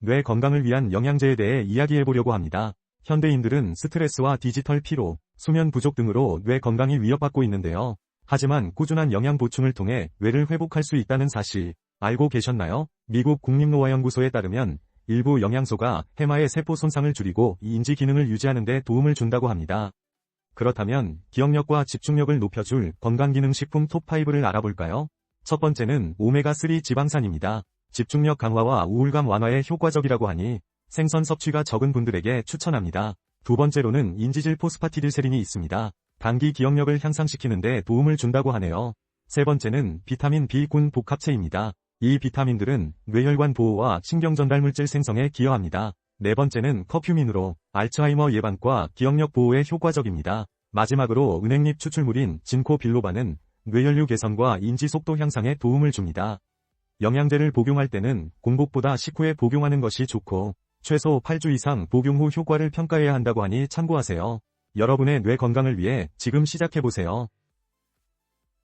뇌 건강을 위한 영양제에 대해 이야기해보려고 합니다. 현대인들은 스트레스와 디지털 피로, 수면 부족 등으로 뇌 건강이 위협받고 있는데요. 하지만 꾸준한 영양 보충을 통해 뇌를 회복할 수 있다는 사실 알고 계셨나요? 미국 국립노화연구소에 따르면 일부 영양소가 해마의 세포 손상을 줄이고 인지 기능을 유지하는 데 도움을 준다고 합니다. 그렇다면 기억력과 집중력을 높여줄 건강기능식품 톱5를 알아볼까요? 첫 번째는 오메가3 지방산입니다. 집중력 강화와 우울감 완화에 효과적이라고 하니 생선 섭취가 적은 분들에게 추천합니다. 두 번째로는 인지질 포스파티딜세린이 있습니다. 단기 기억력을 향상시키는데 도움을 준다고 하네요. 세 번째는 비타민 B군 복합체입니다. 이 비타민들은 뇌혈관 보호와 신경전달물질 생성에 기여합니다. 네 번째는 커큐민으로 알츠하이머 예방과 기억력 보호에 효과적입니다. 마지막으로 은행잎 추출물인 진코 빌로바는 뇌혈류 개선과 인지 속도 향상에 도움을 줍니다. 영양제를 복용할 때는 공복보다 식후에 복용하는 것이 좋고 최소 8주 이상 복용 후 효과를 평가해야 한다고 하니 참고하세요. 여러분의 뇌 건강을 위해 지금 시작해보세요.